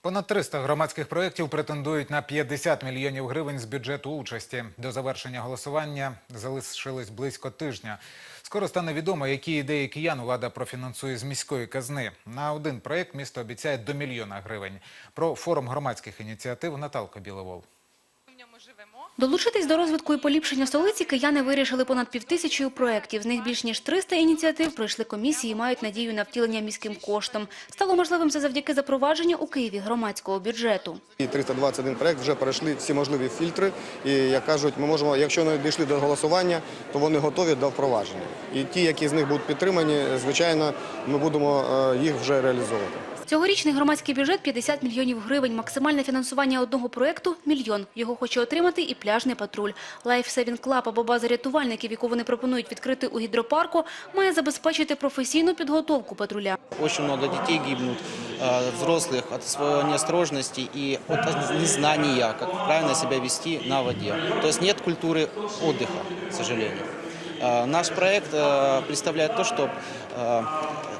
Понад 300 громадських проєктів претендують на 50 мільйонів гривень з бюджету участі. До завершення голосування залишилось близько тижня. Скоро стане відомо, які ідеї киян влада профінансує з міської казни. На один проєкт місто обіцяє до мільйона гривень. Про форум громадських ініціатив Наталка Біловол. Долучитись до розвитку і поліпшення столиці кияни вирішили понад півтисячою проєктів. З них більш ніж 300 ініціатив пройшли комісії і мають надію на втілення міським коштом. Стало можливим це завдяки запровадженню у Києві громадського бюджету. І 321 проект вже пройшли всі можливі фільтри. І як кажуть, ми можемо, якщо не дійшли до голосування, то вони готові до впровадження. І ті, які з них будуть підтримані, звичайно, ми будемо е, їх вже реалізовувати. Цьогорічний громадський бюджет – 50 мільйонів гривень. Максимальне фінансування одного проєкту – мільйон. Його хоче отримати і пляжний патруль. Life Saving Club або база рятувальників, яку вони пропонують відкрити у гідропарку, має забезпечити професійну підготовку патруля. Очень много детей гибнут, э, взрослых от своей неосторожности и от незнания, как правильно себя вести на воде. То есть нет культуры отдыха, к сожалению. Э, Наш проект э, представляет то, что э,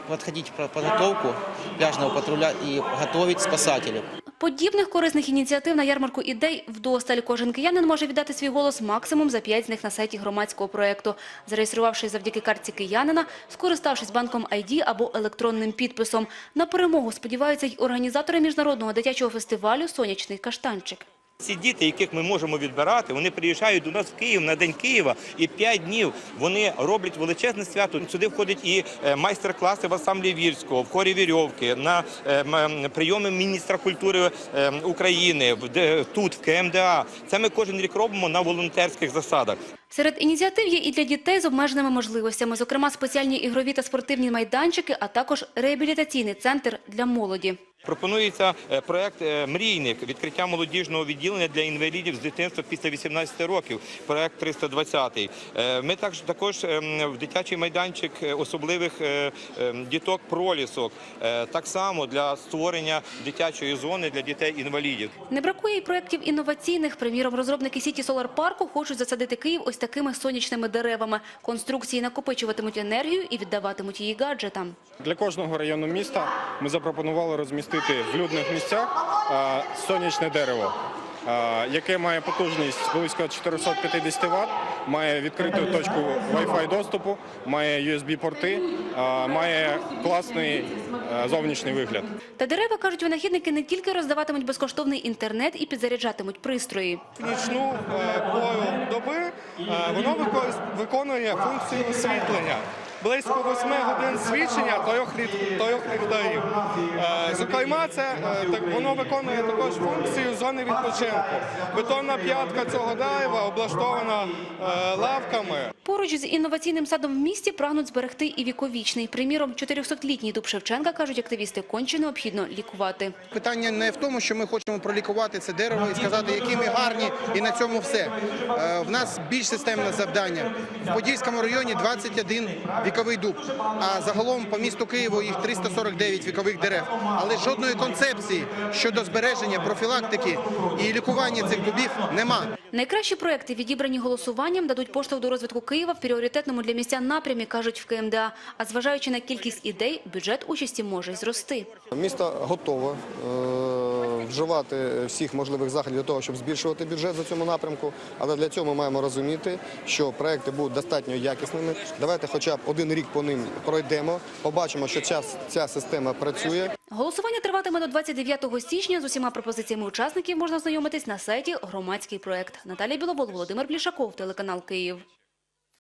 подходить подготовку пляжного патруля и готовить спасателей. Подібних корисних ініціатив на ярмарку ідей вдосталь. Кожен киянин може віддати свій голос максимум за п'ять з них на сайті громадського проєкту. Зареєструвавшись завдяки картці киянина, скориставшись банком ID або електронним підписом. На перемогу сподіваються й організатори міжнародного дитячого фестивалю «Сонячний каштанчик». Ці діти, яких ми можемо відбирати, вони приїжджають до нас в Київ на День Києва, і п'ять днів вони роблять величезне свято. Сюди входять і е, майстер-класи в асамблі Вірського, в хорі Вірьовки, на е, прийоми міністра культури е, України, тут, в КМДА. Це ми кожен рік робимо на волонтерських засадах. Серед ініціатив є і для дітей з обмеженими можливостями, зокрема спеціальні ігрові та спортивні майданчики, а також реабілітаційний центр для молоді. Пропонується е, проект е, Мрійник відкриття молодіжного відділення для інвалідів з дитинства після 18 років. Проект 320. Е, Ми також також ем, в дитячий майданчик особливих ем, діток пролісок. Так само для створення дитячої зони для дітей-інвалідів. Не бракує і проєктів інноваційних. Приміром, розробники сіті Солар Парку хочуть засадити Київ ось такими сонячними деревами. Конструкції накопичуватимуть енергію і віддаватимуть її гаджетам. Для кожного району міста ми запропонували розмістити в людних місцях сонячне дерево, яке має потужність близько 450 Вт, має відкриту точку Wi-Fi доступу, має USB-порти, має класний зовнішній вигляд. Та дерева, кажуть винахідники, не тільки роздаватимуть безкоштовний інтернет і підзаряджатимуть пристрої. нічну е, пору доби е, воно виконує функцію освітлення. Близько 8 годин свідчення трьох ліхтарів. Зокрема, це е, так воно виконує також функцію зони відпочинку. Бетонна п'ятка цього дерева облаштована е, лавками. Поруч з інноваційним садом в місті прагнуть зберегти і віковічний. Приміром, 400-літній дуб Шевченка, кажуть активісти, конче необхідно лікувати. Питання не в тому, що ми хочемо пролікувати це дерево і сказати, які ми гарні, і на цьому все. Е, В нас більш системне завдання. В Подільському районі 21 віковий дуб, а загалом по місту Києву їх 349 вікових дерев. Але жодної концепції щодо збереження, профілактики і лікування цих дубів нема. Найкращі проекти, відібрані голосуванням, дадуть поштовх до розвитку Києва в пріоритетному для містян напрямі, кажуть в КМДА. А зважаючи на кількість ідей, бюджет участі може зрости. Місто готове е, вживати всіх можливих заходів для того, щоб збільшувати бюджет за цьому напрямку. Але для цього ми маємо розуміти, що проекти будуть достатньо якісними. Давайте хоча б один рік по ним пройдемо, побачимо, що ця, ця система працює. Голосування триватиме до 29 січня. З усіма пропозиціями учасників можна знайомитись на сайті «Громадський проект». Наталія Біловол, Володимир Плішаков, телеканал «Київ».